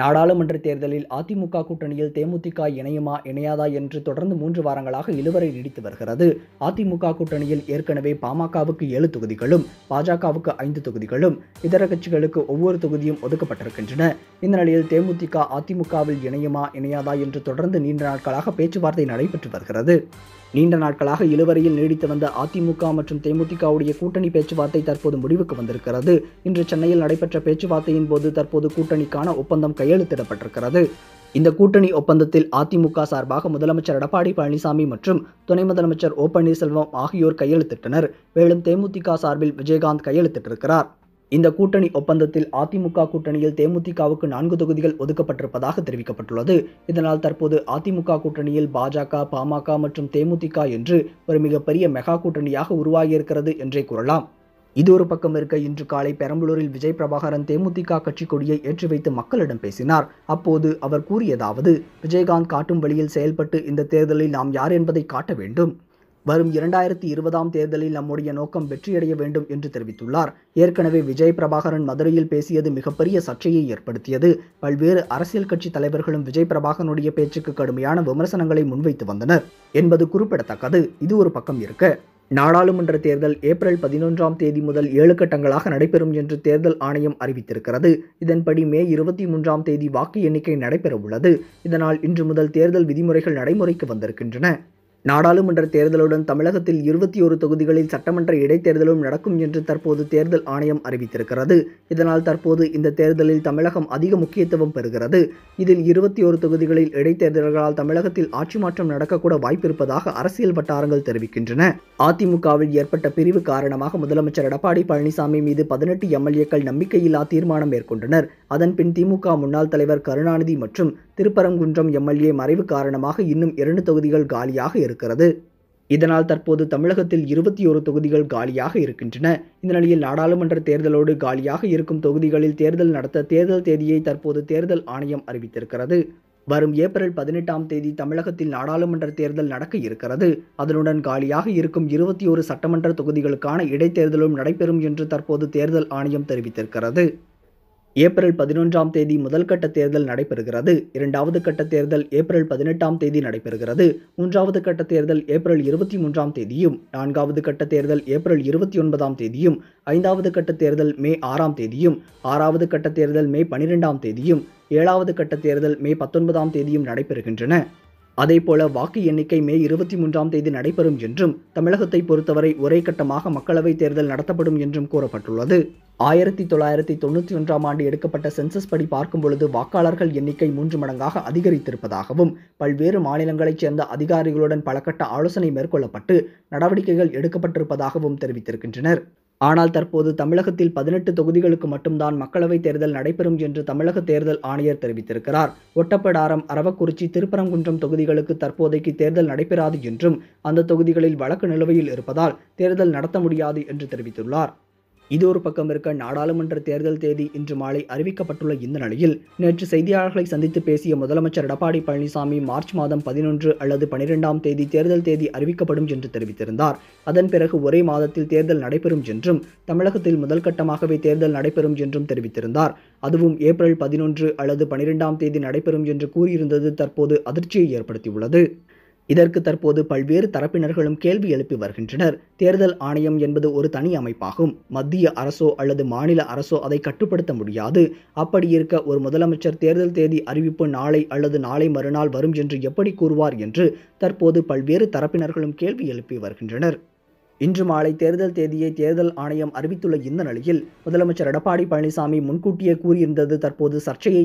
நாடாளுமன்ற தேர்தலில் அதிமுக கூட்டணியில் தேமுதிக இணையுமா இணையாதா என்று தொடர்ந்து மூன்று வாரங்களாக இழுவரை நீடித்து வருகிறது. அதிமுக கூட்டணியில் ஏற்கனவே பாமகவுக்கு ஏழு தொகுதிகளும் பாஜகவுக்கு ஐந்து தொகுதிகளும் இதர கட்சிகளுக்கு ஒவ்வொரு தொகுதியும் ஒதுக்கப்பட்டிருக்கின்றன. இந்த நிலையில் தேமுதிக அதிமுகவில் இணையுமா இணையாதா என்று தொடர்ந்து நீண்ட நாட்களாக பேச்சுவார்த்தை நடைபெற்று வருகிறது. நீண்ட நாட்களாக இழுவரையில் நீடித்து வந்த அதிமுக மற்றும் தேமுதிகவுடைய கூட்டணி பேச்சுவார்த்தை தற்போது முடிவுக்கு வந்திருக்கிறது. இன்று சென்னையில் நடைபெற்ற பேச்சுவார்த்தையின் போது தற்போது கூட்டணிக்கான ஒப்பந்தம் கையெழுத்திடப்பட்டிருக்கிறது. இந்த கூட்டணி ஒப்பந்தத்தில் அதிமுக சார்பாக முதலமைச்சர் எடப்பாடி பழனிசாமி மற்றும் துணை முதலமைச்சர் ஓ பன்னீர்செல்வம் ஆகியோர் கையெழுத்திட்டனர். மேலும் தேமுதிக சார்பில் விஜயகாந்த் கையெழுத்திட்டிருக்கிறார். இந்த கூட்டணி ஒப்பந்தத்தில் அதிமுக கூட்டணியில் தேமுதிகவுக்கு நான்கு தொகுதிகள் ஒதுக்கப்பட்டிருப்பதாக தெரிவிக்கப்பட்டுள்ளது. இதனால் தற்போது அதிமுக கூட்டணியில் பாஜக பாமக மற்றும் தேமுதிக என்று ஒரு மிகப்பெரிய மெகா கூட்டணியாக உருவாகியிருக்கிறது என்றே கூறலாம். இது ஒரு பக்கம் இருக்க இன்று காலை பெரம்பலூரில் விஜய் பிரபாகரன் தேமுதிக கட்சி கொடியை ஏற்றி வைத்து மக்களிடம் பேசினார். அப்போது அவர் கூறியதாவது விஜயகாந்த் காட்டும் வழியில் செயல்பட்டு இந்த தேர்தலில் நாம் யார் என்பதை காட்ட வேண்டும். வரும் இரண்டாயிரத்தி இருபதாம் தேர்தலில் நம்முடைய நோக்கம் வெற்றியடைய வேண்டும் என்று தெரிவித்துள்ளார். ஏற்கனவே விஜய் பிரபாகரன் மதுரையில் பேசியது மிகப்பெரிய சர்ச்சையை ஏற்படுத்தியது. பல்வேறு அரசியல் கட்சி தலைவர்களும் விஜய் பிரபாகரனுடைய பேச்சுக்கு கடுமையான விமர்சனங்களை முன்வைத்து வந்தனர் என்பது குறிப்பிடத்தக்கது. இது ஒரு பக்கம் இருக்க நாடாளுமன்ற தேர்தல் ஏப்ரல் பதினொன்றாம் தேதி முதல் ஏழு கட்டங்களாக நடைபெறும் என்று தேர்தல் ஆணையம் அறிவித்திருக்கிறது. இதன்படி மே இருபத்தி மூன்றாம் தேதி வாக்கு எண்ணிக்கை நடைபெறவுள்ளது. இதனால் இன்று முதல் தேர்தல் விதிமுறைகள் நடைமுறைக்கு வந்திருக்கின்றன. நாடாளுமன்ற தேர்தலுடன் தமிழகத்தில் இருபத்தி ஒரு தொகுதிகளில் சட்டமன்ற இடைத்தேர்தலும் நடக்கும் என்று தற்போது தேர்தல் ஆணையம் அறிவித்திருக்கிறது. இதனால் தற்போது இந்த தேர்தலில் தமிழகம் அதிக முக்கியத்துவம் பெறுகிறது. இதில் இருபத்தி ஒரு தொகுதிகளில் இடைத்தேர்தல்களால் தமிழகத்தில் ஆட்சி மாற்றம் நடக்கக்கூட வாய்ப்பிருப்பதாக அரசியல் வட்டாரங்கள் தெரிவிக்கின்றன. அதிமுகவில் ஏற்பட்ட பிரிவு காரணமாக முதலமைச்சர் எடப்பாடி பழனிசாமி மீது பதினெட்டு எம்எல்ஏக்கள் நம்பிக்கையில்லா தீர்மானம் மேற்கொண்டனர். அதன்பின் திமுக முன்னாள் தலைவர் கருணாநிதி மற்றும் திருப்பரங்குன்றம் எம்எல்ஏ மறைவு காரணமாக இன்னும் இரண்டு தொகுதிகள் காலியாக இருக்கிறது. இதனால் தற்போது தமிழகத்தில் இருபத்தி ஒரு தொகுதிகள் காலியாக இருக்கின்றன. இந்த நிலையில் நாடாளுமன்ற தேர்தலோடு காலியாக இருக்கும் தொகுதிகளில் தேர்தல் நடத்த தேர்தல் தேதியை தற்போது தேர்தல் ஆணையம் அறிவித்திருக்கிறது. வரும் ஏப்ரல் பதினெட்டாம் தேதி தமிழகத்தில் நாடாளுமன்ற தேர்தல் நடக்க இருக்கிறது. அதனுடன் காலியாக இருக்கும் இருபத்தி ஒரு சட்டமன்ற தொகுதிகளுக்கான இடைத்தேர்தலும் நடைபெறும் என்று தற்போது தேர்தல் ஆணையம் தெரிவித்திருக்கிறது. ஏப்ரல் பதினொன்றாம் தேதி முதல் கட்ட தேர்தல் நடைபெறுகிறது. இரண்டாவது கட்ட தேர்தல் ஏப்ரல் பதினெட்டாம் தேதி நடைபெறுகிறது. மூன்றாவது கட்ட தேர்தல் ஏப்ரல் இருபத்தி மூன்றாம் தேதியும் நான்காவது கட்ட தேர்தல் ஏப்ரல் இருபத்தி ஒன்பதாம் தேதியும் ஐந்தாவது கட்ட தேர்தல் மே ஆறாம் தேதியும் ஆறாவது கட்ட தேர்தல் மே பனிரெண்டாம் தேதியும் ஏழாவது கட்ட தேர்தல் மே பத்தொன்பதாம் தேதியும் நடைபெறுகின்றன. அதேபோல வாக்கு எண்ணிக்கை மே இருபத்தி மூன்றாம் தேதி நடைபெறும் என்றும் தமிழகத்தை பொறுத்தவரை ஒரே கட்டமாக மக்களவைத் தேர்தல் நடத்தப்படும் என்றும் கூறப்பட்டுள்ளது. ஆயிரத்தி தொள்ளாயிரத்தி தொண்ணூற்றி ஒன்றாம் ஆண்டு எடுக்கப்பட்ட சென்சஸ் படி பார்க்கும் பொழுது வாக்காளர்கள் எண்ணிக்கை மூன்று மடங்காக அதிகரித்திருப்பதாகவும் பல்வேறு மாநிலங்களைச் சேர்ந்த அதிகாரிகளுடன் பலகட்ட ஆலோசனை மேற்கொள்ளப்பட்டு நடவடிக்கைகள் எடுக்கப்பட்டிருப்பதாகவும் தெரிவித்திருக்கின்றனர். ஆனால் தற்போது தமிழகத்தில் பதினெட்டு தொகுதிகளுக்கு மட்டும்தான் மக்களவைத் தேர்தல் நடைபெறும் என்று தமிழக தேர்தல் ஆணையர் தெரிவித்திருக்கிறார். ஒட்டப்படாரம் அரவக்குறிச்சி திருப்பரங்குன்றம் தொகுதிகளுக்கு தற்போதைக்கு தேர்தல் நடைபெறாது என்றும் அந்த தொகுதிகளில் வழக்கு நிலுவையில் இருப்பதால் தேர்தல் நடத்த முடியாது என்று தெரிவித்துள்ளார். இது ஒரு பக்கம் இருக்க நாடாளுமன்ற தேர்தல் தேதி இன்று மாலை அறிவிக்கப்பட்டுள்ள இந்த நிலையில் நேற்று செய்தியாளர்களை சந்தித்து பேசிய முதலமைச்சர் எடப்பாடி பழனிசாமி மார்ச் மாதம் பதினொன்று அல்லது பனிரெண்டாம் தேதி தேர்தல் தேதி அறிவிக்கப்படும் என்று தெரிவித்திருந்தார். அதன் பிறகு ஒரே மாதத்தில் தேர்தல் நடைபெறும் என்றும் தமிழகத்தில் முதல் கட்டமாகவே தேர்தல் நடைபெறும் என்றும் தெரிவித்திருந்தார். அதுவும் ஏப்ரல் பதினொன்று அல்லது பனிரெண்டாம் தேதி நடைபெறும் என்று கூறியிருந்தது தற்போது அதிர்ச்சியை ஏற்படுத்தியுள்ளது. இதற்கு தற்போது பல்வேறு தரப்பினர்களும் கேள்வி எழுப்பி வருகின்றனர். தேர்தல் ஆணையம் என்பது ஒரு தனி அமைப்பாகும். மத்திய அரசோ அல்லது மாநில அரசோ அதை கட்டுப்படுத்த முடியாது. அப்படி இருக்க ஒரு முதலமைச்சர் தேர்தல் தேதி அறிவிப்பு நாளை அல்லது நாளை மறுநாள் வரும் என்று எப்படி கூறுவார் என்று தற்போது பல்வேறு தரப்பினர்களும் கேள்வி எழுப்பி வருகின்றனர். இன்று மாலை தேர்தல் தேதியை தேர்தல் ஆணையம் அறிவித்துள்ள இந்த நிலையில் முதலமைச்சர் எடப்பாடி பழனிசாமி முன்கூட்டியே கூறியிருந்தது தற்போது சர்ச்சையை